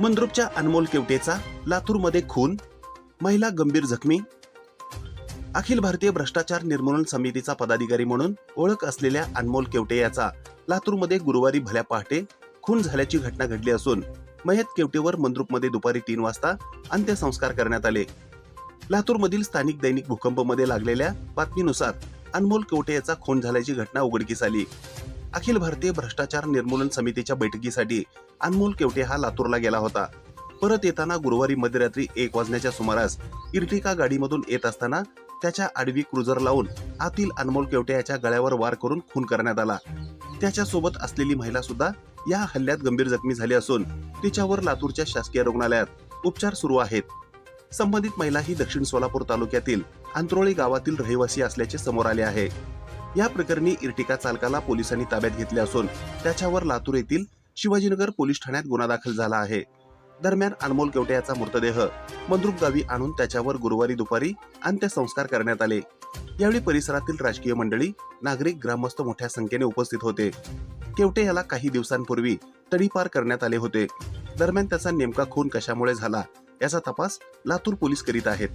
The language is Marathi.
मंद्रुपच्या अनमोल केवटेचा लातूरमध्ये खून महिला गंभीर जखमी अखिल भारतीय भ्रष्टाचार निर्मूलन समितीचा पदाधिकारी म्हणून ओळख असलेल्या अनमोल केवटे याचा लातूरमध्ये गुरुवारी भल्या पहाटे खून झाल्याची घटना घडली असून मयत केवटेवर मंद्रुपमध्ये दुपारी तीन वाजता अंत्यसंस्कार करण्यात आले. लातूरमधील स्थानिक दैनिक भूकंपमध्ये लागलेल्या बातमीनुसार अनमोल केवटे याचा खून झाल्याची घटना उघडकीस आली. अखिल भारतीय भ्रष्टाचार निर्मूलन समितीच्या बैठकीसाठी अनमोल केवटे हा लातूरला गेला होता. परत येताना गुरुवारी मध्यरात्री एक वाजण्याच्या सुमारास इर्टिका गाडीमधून येत असताना त्याच्या आडवी क्रुझर लावून आतील अनमोल केवटे याच्या गळ्यावर वार करून खून करण्यात आला. त्याच्या सोबत असलेली महिला सुद्धा या हल्ल्यात गंभीर जखमी झाली असून तिच्यावर लातूरच्या शासकीय रुग्णालयात उपचार सुरू आहेत. संबंधित महिला ही दक्षिण सोलापूर तालुक्यातील अंत्रोळी गावातील रहिवासी असल्याचे समोर आले आहे. या प्रकरणी इर्टिका चालकाला पोलिसांनी ताब्यात घेतले असून त्याच्यावर लातूर येथील शिवाजीनगर पोलीस ठाण्यात गुन्हा दाखल झाला आहे. दरम्यान अनमोल केवटे याचा मृतदेह मंद्रुप गावी आणून त्याच्यावर गुरुवारी दुपारी अंत्यसंस्कार करण्यात आले. यावेळी परिसरातील राजकीय मंडळी नागरिक ग्रामस्थ मोठ्या संख्येने उपस्थित होते. केवटे याला काही दिवसांपूर्वी तडीपार करण्यात आले होते. दरम्यान त्याचा नेमका खून कशामुळे झाला याचा तपास लातूर पोलीस करीत आहेत.